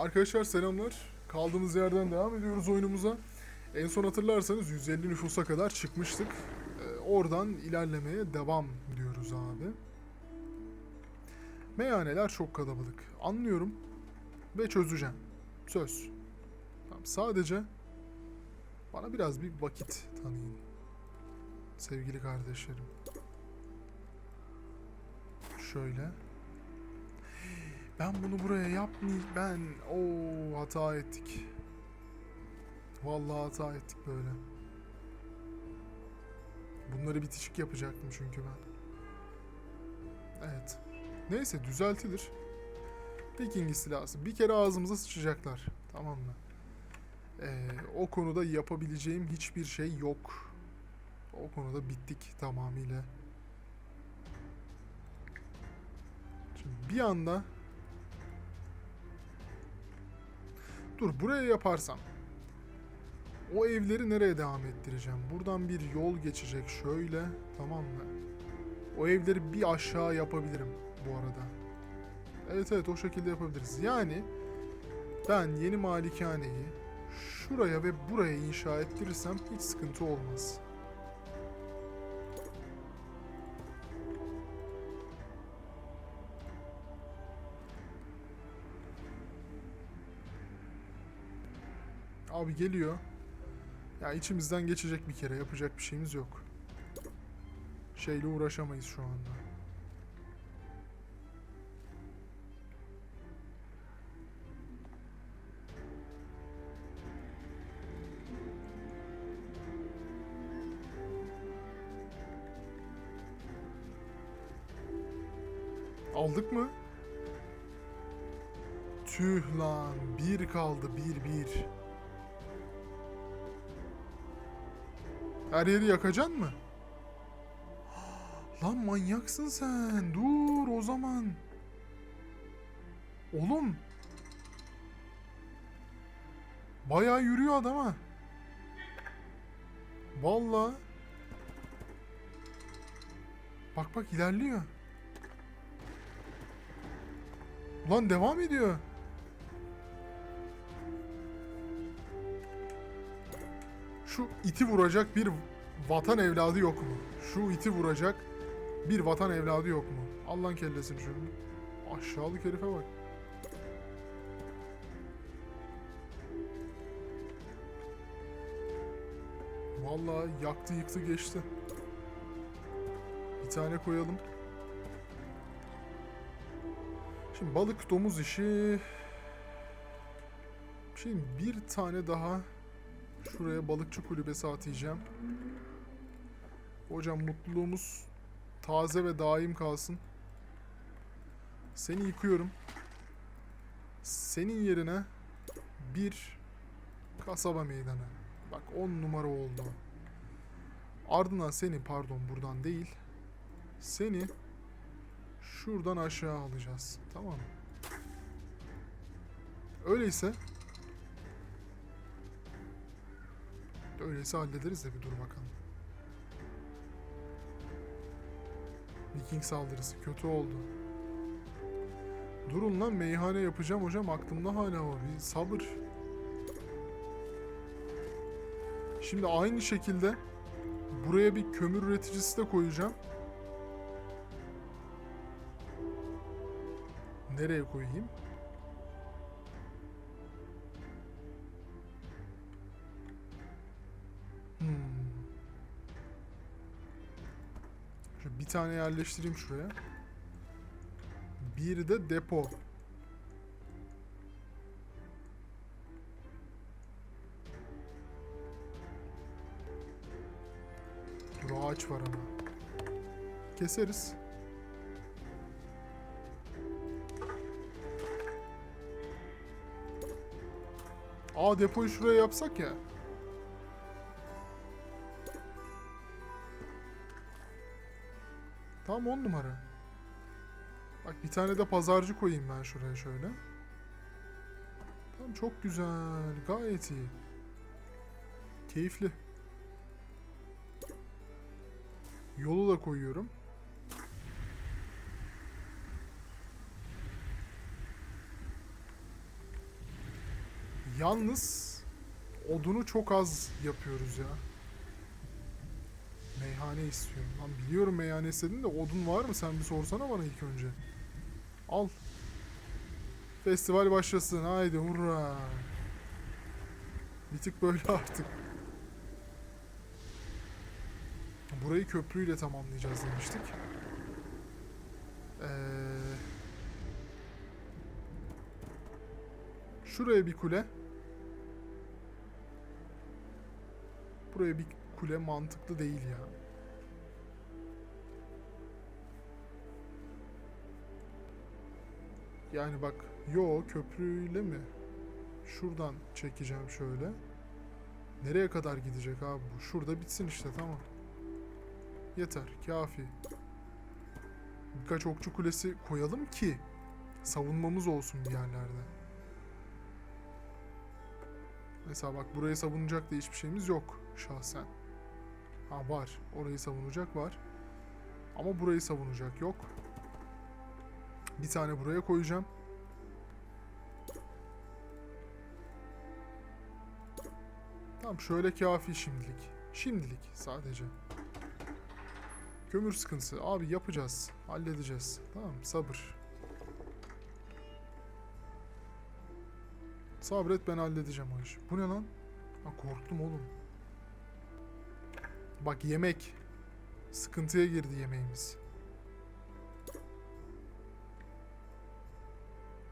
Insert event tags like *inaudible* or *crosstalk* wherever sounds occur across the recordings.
Arkadaşlar selamlar. Kaldığımız yerden devam ediyoruz oyunumuza. En son hatırlarsanız 150 nüfusa kadar çıkmıştık. Ee, oradan ilerlemeye devam diyoruz abi. Meyhaneler çok kalabalık. Anlıyorum ve çözeceğim. Söz. Tamam, sadece bana biraz bir vakit tanıyın. Sevgili kardeşlerim. Şöyle. Ben bunu buraya yapmayayım. Ben o hata ettik. Vallahi hata ettik böyle. Bunları bitişik yapacaktım çünkü ben. Evet. Neyse düzeltilir. Viking istilası. Bir kere ağzımıza sıçacaklar. Tamam mı? Ee, o konuda yapabileceğim hiçbir şey yok. O konuda bittik tamamıyla. Şimdi bir anda Dur buraya yaparsam. O evleri nereye devam ettireceğim? Buradan bir yol geçecek şöyle. Tamam mı? O evleri bir aşağı yapabilirim bu arada. Evet evet o şekilde yapabiliriz. Yani ben yeni malikaneyi şuraya ve buraya inşa ettirirsem hiç sıkıntı olmaz. Abi geliyor. Ya içimizden geçecek bir kere. Yapacak bir şeyimiz yok. Şeyle uğraşamayız şu anda. Aldık mı? Tüh lan. Bir kaldı. Bir bir. Her yeri yakacaksın mı? Lan manyaksın sen. Dur o zaman. Oğlum. Bayağı yürüyor adam ha. Vallahi. Bak bak ilerliyor. Ulan devam ediyor. Şu iti vuracak bir vatan evladı yok mu? Şu iti vuracak bir vatan evladı yok mu? Allah'ın kellesini şunu. Aşağılık herife bak. Vallahi yaktı yıktı geçti. Bir tane koyalım. Şimdi balık domuz işi... Şimdi bir tane daha Şuraya balıkçı kulübesi atayacağım. Hocam mutluluğumuz taze ve daim kalsın. Seni yıkıyorum. Senin yerine bir kasaba meydanı. Bak 10 numara oldu. Ardından seni pardon buradan değil. Seni şuradan aşağı alacağız. Tamam mı? Öyleyse Öyleyse hallederiz de bir dur bakalım. Viking saldırısı kötü oldu. Durun lan meyhane yapacağım hocam aklımda hala o bir sabır. Şimdi aynı şekilde buraya bir kömür üreticisi de koyacağım. Nereye koyayım? Tane yerleştireyim şuraya. Bir de depo. Dur ağaç var ama. Keseriz. Aa depoyu şuraya yapsak ya. Tamam on numara. Bak bir tane de pazarcı koyayım ben şuraya şöyle. Tamam çok güzel. Gayet iyi. Keyifli. Yolu da koyuyorum. Yalnız odunu çok az yapıyoruz ya. Meyhane istiyorum. Lan biliyorum meyhane istedin de odun var mı? Sen bir sorsana bana ilk önce. Al. Festival başlasın. Haydi hurra. Bir tık böyle *laughs* artık. Burayı köprüyle tamamlayacağız demiştik. Ee, şuraya bir kule. Buraya bir kule mantıklı değil ya. Yani bak yo köprüyle mi? Şuradan çekeceğim şöyle. Nereye kadar gidecek abi bu? Şurada bitsin işte tamam. Yeter kafi. Birkaç okçu kulesi koyalım ki savunmamız olsun bir yerlerde. Mesela bak burayı savunacak da hiçbir şeyimiz yok şahsen. Ha var. Orayı savunacak var. Ama burayı savunacak yok. Bir tane buraya koyacağım. Tamam şöyle kafi şimdilik. Şimdilik sadece. Kömür sıkıntısı. Abi yapacağız. Halledeceğiz. Tamam sabır. Sabret ben halledeceğim o işi. Bu ne lan? Ha korktum oğlum. Bak yemek. Sıkıntıya girdi yemeğimiz.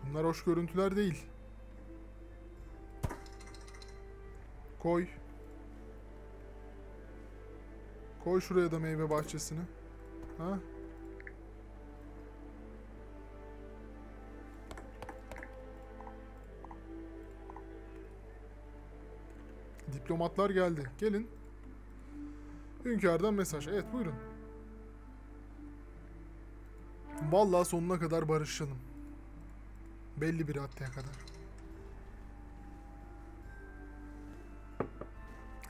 Bunlar hoş görüntüler değil. Koy. Koy şuraya da meyve bahçesini. Ha? Diplomatlar geldi. Gelin. Hünkârdan mesaj. Evet buyurun. Vallahi sonuna kadar barışalım. Belli bir haddeye kadar.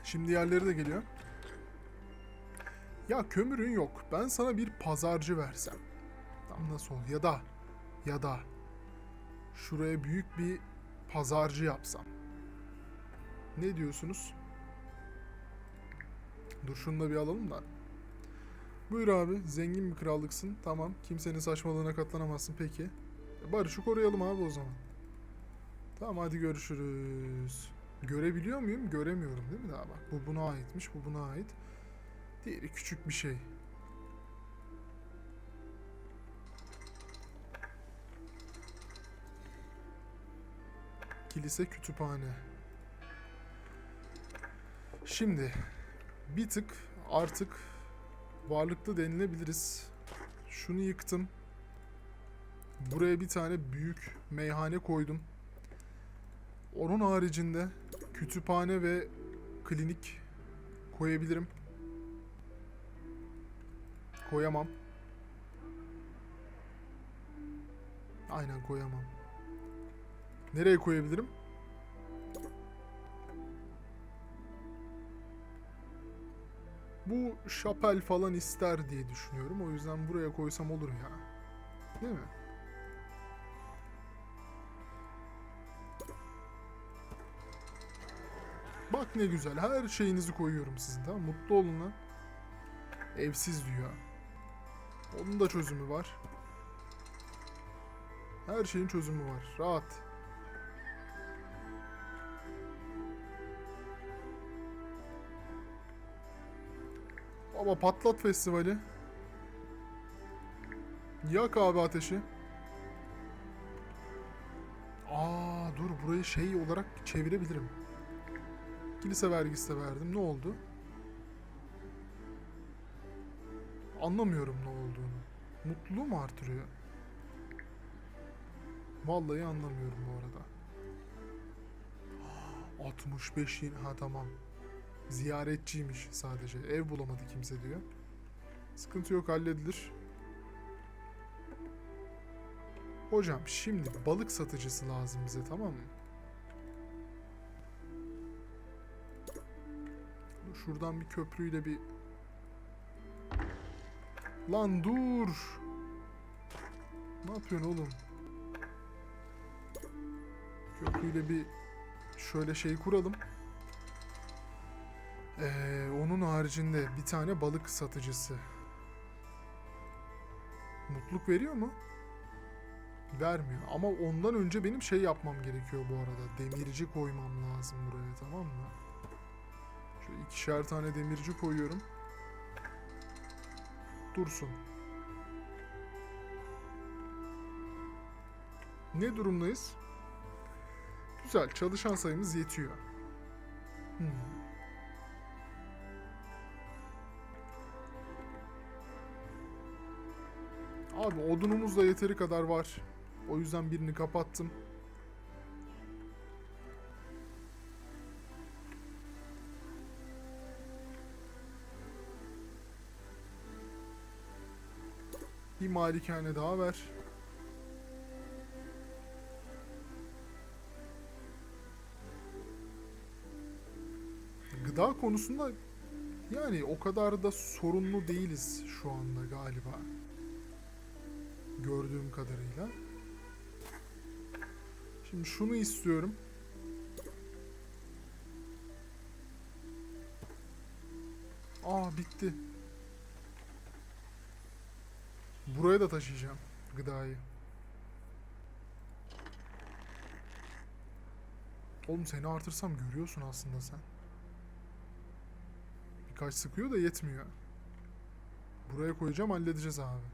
Şimdi yerleri de geliyor. Ya kömürün yok. Ben sana bir pazarcı versem. Tam nasıl olur? Ya da ya da şuraya büyük bir pazarcı yapsam. Ne diyorsunuz? Dur şunu da bir alalım da. Buyur abi. Zengin bir krallıksın. Tamam. Kimsenin saçmalığına katlanamazsın. Peki. Barış'ı koruyalım abi o zaman. Tamam hadi görüşürüz. Görebiliyor muyum? Göremiyorum değil mi daha bak. Bu buna aitmiş. Bu buna ait. Diğeri küçük bir şey. Kilise kütüphane. Şimdi bir tık artık varlıklı denilebiliriz. Şunu yıktım. Buraya bir tane büyük meyhane koydum. Onun haricinde kütüphane ve klinik koyabilirim. Koyamam. Aynen koyamam. Nereye koyabilirim? Bu şapel falan ister diye düşünüyorum. O yüzden buraya koysam olur ya. Değil mi? Bak ne güzel. Her şeyinizi koyuyorum sizin tamam? Mutlu olun lan. Evsiz diyor. Onun da çözümü var. Her şeyin çözümü var. Rahat. Baba patlat festivali. Yak abi ateşi. Aa dur burayı şey olarak çevirebilirim. Kilise vergisi de verdim. Ne oldu? Anlamıyorum ne olduğunu. Mutluluğu mu artırıyor? Vallahi anlamıyorum bu arada. 65 yeni... Ha tamam. Ziyaretçiymiş sadece. Ev bulamadı kimse diyor. Sıkıntı yok halledilir. Hocam şimdi balık satıcısı lazım bize tamam mı? Şuradan bir köprüyle bir... Lan dur! Ne yapıyorsun oğlum? Köprüyle bir şöyle şey kuralım. Ee, onun haricinde bir tane balık satıcısı. Mutluluk veriyor mu? Vermiyor. Ama ondan önce benim şey yapmam gerekiyor bu arada. Demirci koymam lazım buraya tamam mı? İkişer tane demirci koyuyorum. Dursun. Ne durumdayız? Güzel. Çalışan sayımız yetiyor. Hmm. Abi odunumuz da yeteri kadar var. O yüzden birini kapattım. Bir malikane daha ver. Gıda konusunda yani o kadar da sorunlu değiliz şu anda galiba. Gördüğüm kadarıyla. Şimdi şunu istiyorum. Aa bitti. Buraya da taşıyacağım gıdayı. Oğlum seni artırsam görüyorsun aslında sen. Birkaç sıkıyor da yetmiyor. Buraya koyacağım halledeceğiz abi.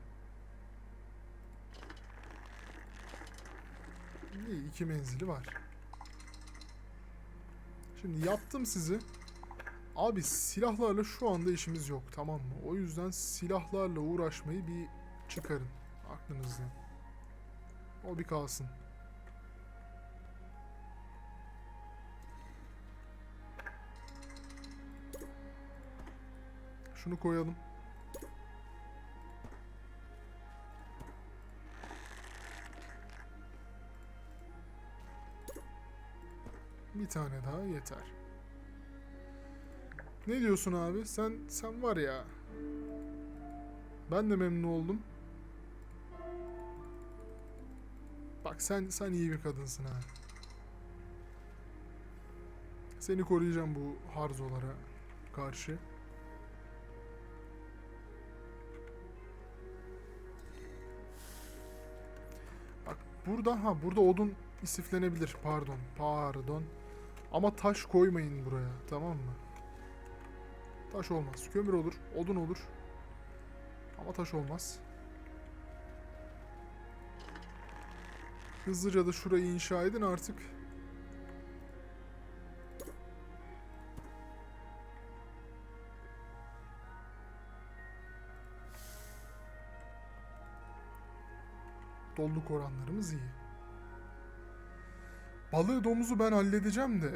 İyi iki menzili var. Şimdi yaptım sizi. Abi silahlarla şu anda işimiz yok tamam mı? O yüzden silahlarla uğraşmayı bir çıkarın aklınızdan. O bir kalsın. Şunu koyalım. Bir tane daha yeter. Ne diyorsun abi? Sen sen var ya. Ben de memnun oldum. Bak sen sen iyi bir kadınsın ha. Seni koruyacağım bu harzolara karşı. Bak burada ha burada odun istiflenebilir. Pardon. Pardon. Ama taş koymayın buraya. Tamam mı? Taş olmaz. Kömür olur. Odun olur. Ama taş olmaz. Hızlıca da şurayı inşa edin artık. Doluluk oranlarımız iyi. Balığı domuzu ben halledeceğim de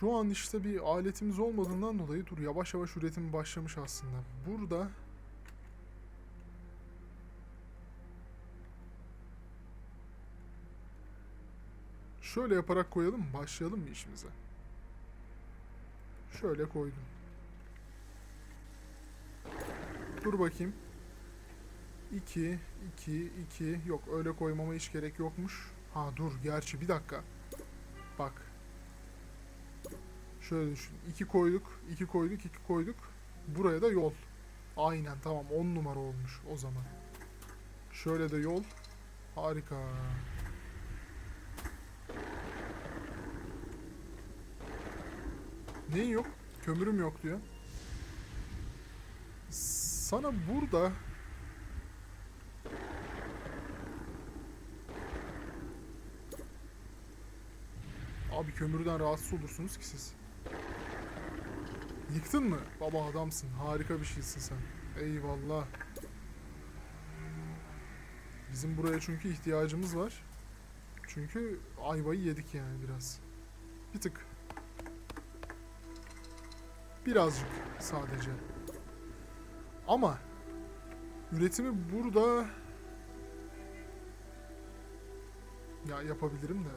şu an işte bir aletimiz olmadığından dolayı dur yavaş yavaş üretim başlamış aslında. Burada şöyle yaparak koyalım? Başlayalım mı işimize? Şöyle koydum. Dur bakayım. 2, 2, 2. Yok öyle koymama hiç gerek yokmuş. Ha dur gerçi bir dakika. Bak. Şöyle düşün. 2 koyduk, 2 koyduk, 2 koyduk. Buraya da yol. Aynen tamam 10 numara olmuş o zaman. Şöyle de yol. Harika. Neyin yok? Kömürüm yok diyor. Sana burada Abi kömürden rahatsız olursunuz ki siz. Yıktın mı? Baba adamsın. Harika bir şeysin sen. Eyvallah. Bizim buraya çünkü ihtiyacımız var. Çünkü ayvayı yedik yani biraz. Bir tık. Birazcık sadece. Ama üretimi burada ya yapabilirim de.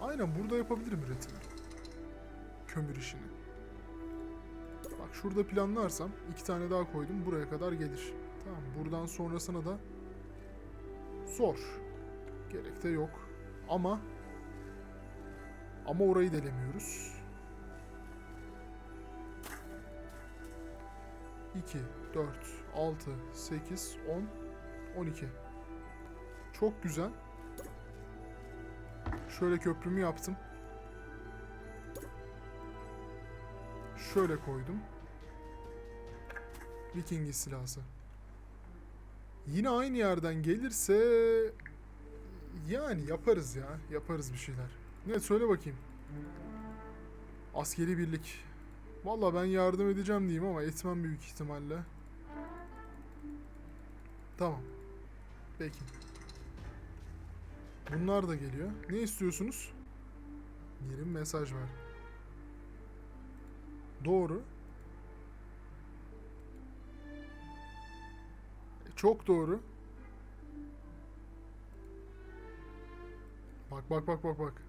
Aynen burada yapabilirim üretimi. Kömür işini. Bak şurada planlarsam iki tane daha koydum buraya kadar gelir. Tamam buradan sonrasına da zor. Gerek de yok. Ama ama orayı delemiyoruz. 2, 4, 6, 8, 10, 12. Çok güzel. Şöyle köprümü yaptım. Şöyle koydum. Viking istilası. Yine aynı yerden gelirse yani yaparız ya. Yaparız bir şeyler. Ne söyle bakayım. Askeri birlik. Valla ben yardım edeceğim diyeyim ama etmem büyük ihtimalle. Tamam. Peki. Bunlar da geliyor. Ne istiyorsunuz? Yerim mesaj var. Doğru. E, Çok doğru. Bak bak bak bak bak.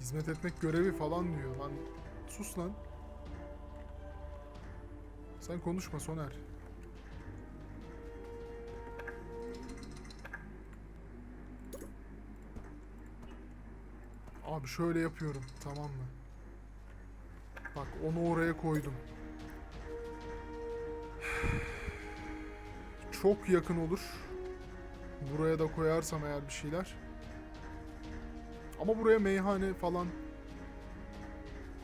Hizmet etmek görevi falan diyor lan. Sus lan. Sen konuşma Soner. Abi şöyle yapıyorum tamam mı? Bak onu oraya koydum. Çok yakın olur. Buraya da koyarsam eğer bir şeyler. Ama buraya meyhane falan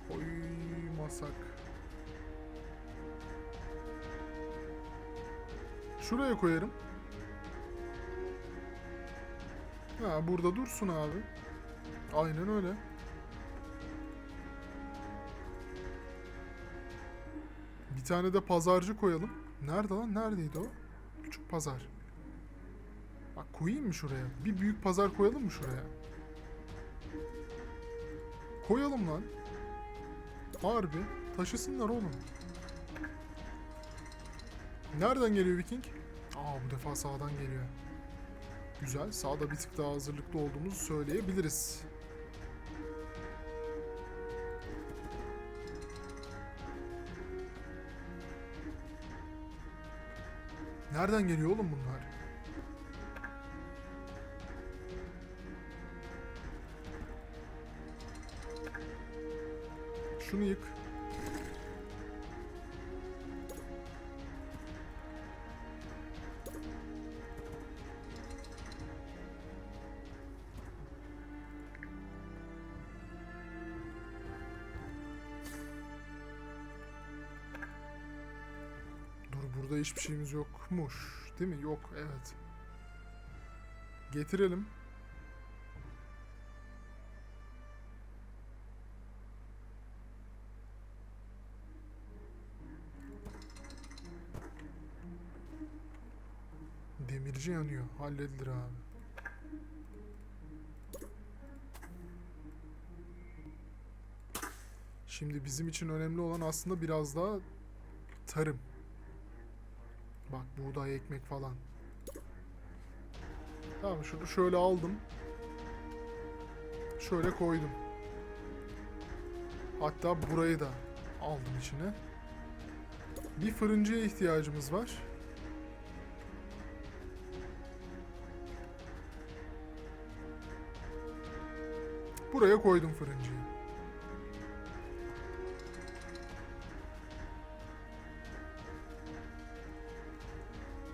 koymasak. Şuraya koyarım. Ha burada dursun abi. Aynen öyle. Bir tane de pazarcı koyalım. Nerede lan? Neredeydi o? Küçük pazar. Bak koyayım mı şuraya? Bir büyük pazar koyalım mı şuraya? Koyalım lan. Harbi. Taşısınlar oğlum. Nereden geliyor Viking? Aa bu defa sağdan geliyor. Güzel. Sağda bir tık daha hazırlıklı olduğumuzu söyleyebiliriz. Nereden geliyor oğlum bunlar? Şunu yık. Dur burada hiçbir şeyimiz yokmuş. Değil mi? Yok. Evet. Getirelim. Demirci yanıyor. Halledilir abi. Şimdi bizim için önemli olan aslında biraz daha tarım. Bak buğday, ekmek falan. Tamam şunu şöyle aldım. Şöyle koydum. Hatta burayı da aldım içine. Bir fırıncıya ihtiyacımız var. Buraya koydum fırıncıyı.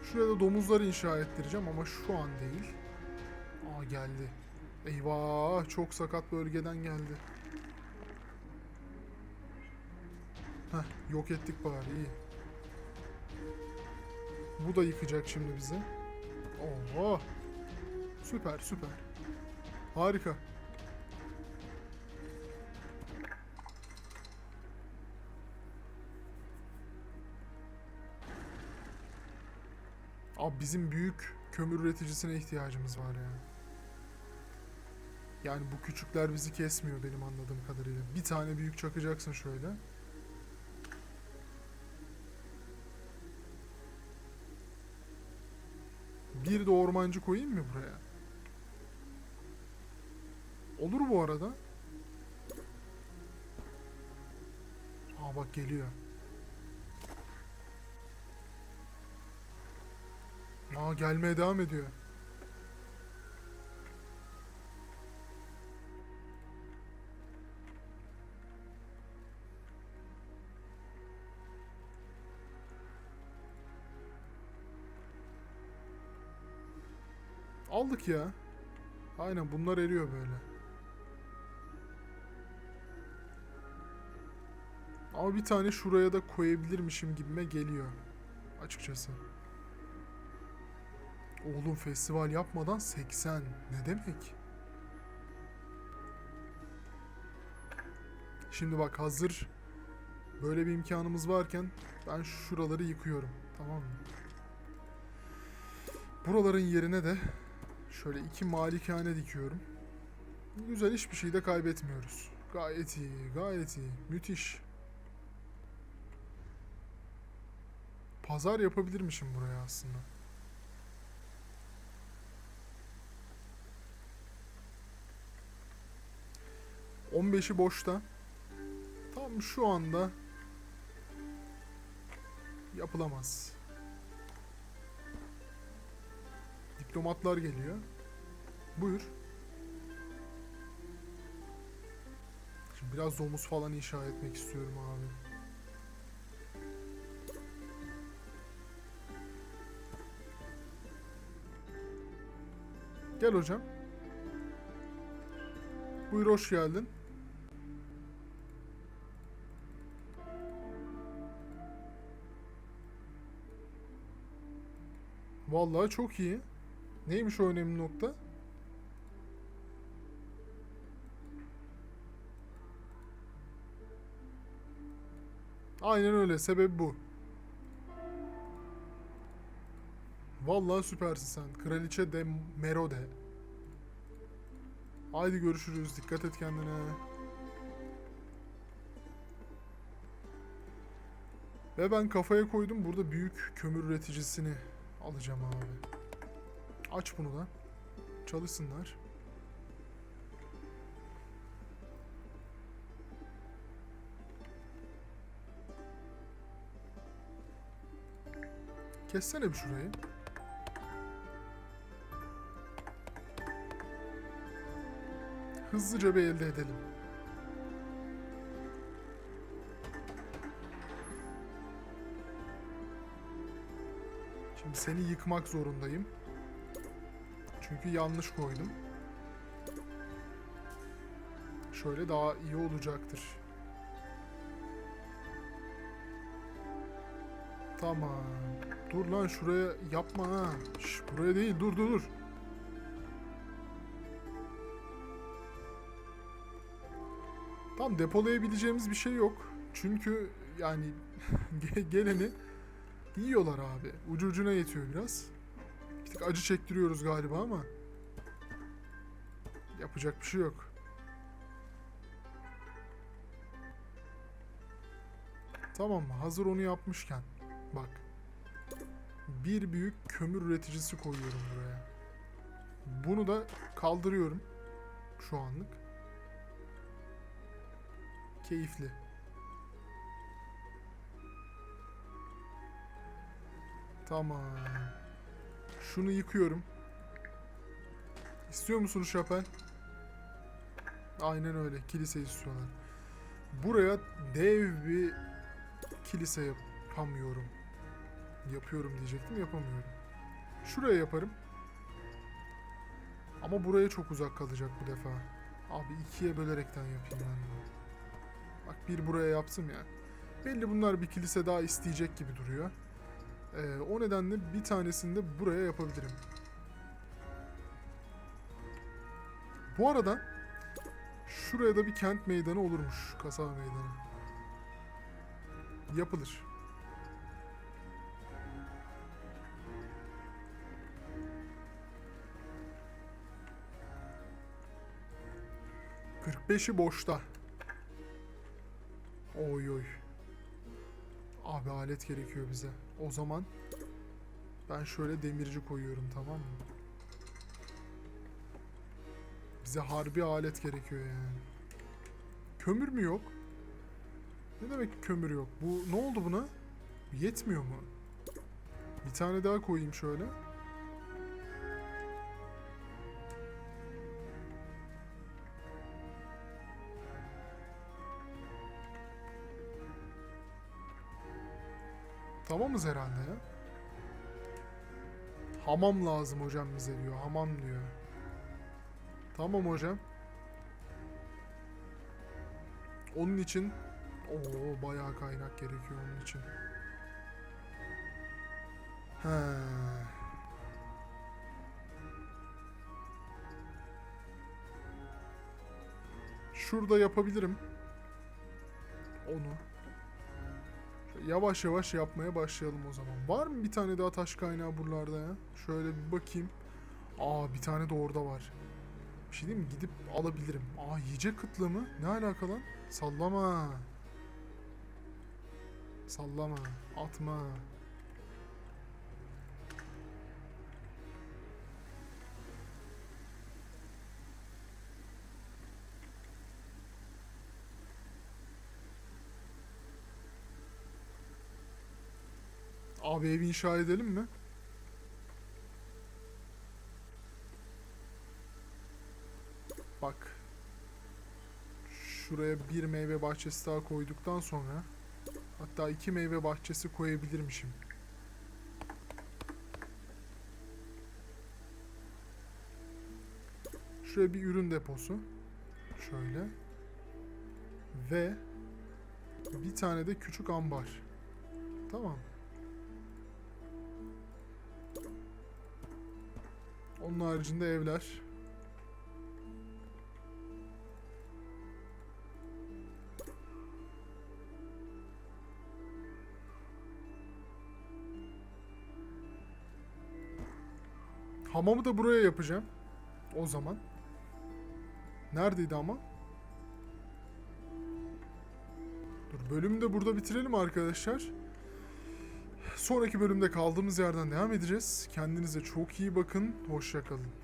Şuraya da domuzlar inşa ettireceğim ama şu an değil. Aa geldi. Eyvah çok sakat bölgeden geldi. Heh yok ettik bari iyi. Bu da yıkacak şimdi bizi. Oo. Süper süper. Harika. Abi bizim büyük kömür üreticisine ihtiyacımız var ya. Yani bu küçükler bizi kesmiyor benim anladığım kadarıyla. Bir tane büyük çakacaksın şöyle. Bir de ormancı koyayım mı buraya? Olur bu arada. Aa bak geliyor. Aa gelmeye devam ediyor. Aldık ya. Aynen bunlar eriyor böyle. Ama bir tane şuraya da koyabilirmişim gibime geliyor. Açıkçası. Oğlum festival yapmadan 80. Ne demek? Şimdi bak hazır böyle bir imkanımız varken ben şuraları yıkıyorum. Tamam mı? Buraların yerine de şöyle iki malikane dikiyorum. Güzel hiçbir şey de kaybetmiyoruz. Gayet iyi, gayet iyi. Müthiş. Pazar yapabilirmişim buraya aslında. On beşi boşta. Tam şu anda yapılamaz. Diplomatlar geliyor. Buyur. Şimdi biraz domuz falan inşa etmek istiyorum abi. Gel hocam. Buyur hoş geldin. Vallahi çok iyi. Neymiş o önemli nokta? Aynen öyle. Sebep bu. Vallahi süpersin sen. Kraliçe de Merode. Haydi görüşürüz. Dikkat et kendine. Ve ben kafaya koydum burada büyük kömür üreticisini alacağım abi. Aç bunu da. Çalışsınlar. Kessene bir şurayı. Hızlıca bir elde edelim. Seni yıkmak zorundayım. Çünkü yanlış koydum. Şöyle daha iyi olacaktır. Tamam. Dur lan şuraya yapma ha. Şş, buraya değil dur dur dur. Tam depolayabileceğimiz bir şey yok. Çünkü yani *laughs* ge- geleni yiyorlar abi. Ucu ucuna yetiyor biraz. Bir tık acı çektiriyoruz galiba ama yapacak bir şey yok. Tamam? Hazır onu yapmışken bak. Bir büyük kömür üreticisi koyuyorum buraya. Bunu da kaldırıyorum şu anlık. Keyifli. Tamam. Şunu yıkıyorum. İstiyor musunuz şapel? Aynen öyle. Kilise istiyorlar. Buraya dev bir kilise yapamıyorum. Yapıyorum diyecektim yapamıyorum. Şuraya yaparım. Ama buraya çok uzak kalacak bu defa. Abi ikiye bölerekten yapayım ben bunu. Bak bir buraya yaptım ya. Belli bunlar bir kilise daha isteyecek gibi duruyor. Ee, o nedenle bir tanesini de buraya yapabilirim. Bu arada şuraya da bir kent meydanı olurmuş. Kasaba meydanı. Yapılır. Kırk beşi boşta. Oy oy. Abi alet gerekiyor bize. O zaman ben şöyle demirci koyuyorum tamam mı? Bize harbi alet gerekiyor yani. Kömür mü yok? Ne demek kömür yok? Bu ne oldu buna? Yetmiyor mu? Bir tane daha koyayım şöyle. Tamamız herhalde ya. Hamam lazım hocam bize diyor. Hamam diyor. Tamam hocam. Onun için Oo bayağı kaynak gerekiyor onun için. He. Şurada yapabilirim. Onu. Yavaş yavaş yapmaya başlayalım o zaman. Var mı bir tane daha taş kaynağı buralarda ya? Şöyle bir bakayım. Aa bir tane de orada var. Bir şey diyeyim mi? Gidip alabilirim. Aa yiyecek kıtlığı mı? Ne alaka lan? Sallama. Sallama. Atma. Abi evi inşa edelim mi? Bak. Şuraya bir meyve bahçesi daha koyduktan sonra hatta iki meyve bahçesi koyabilirmişim. Şuraya bir ürün deposu. Şöyle. Ve bir tane de küçük ambar. Tamam. Onun haricinde evler. Hamamı da buraya yapacağım. O zaman. Neredeydi ama? Dur bölümü de burada bitirelim arkadaşlar. Sonraki bölümde kaldığımız yerden devam edeceğiz. Kendinize çok iyi bakın. Hoşça kalın.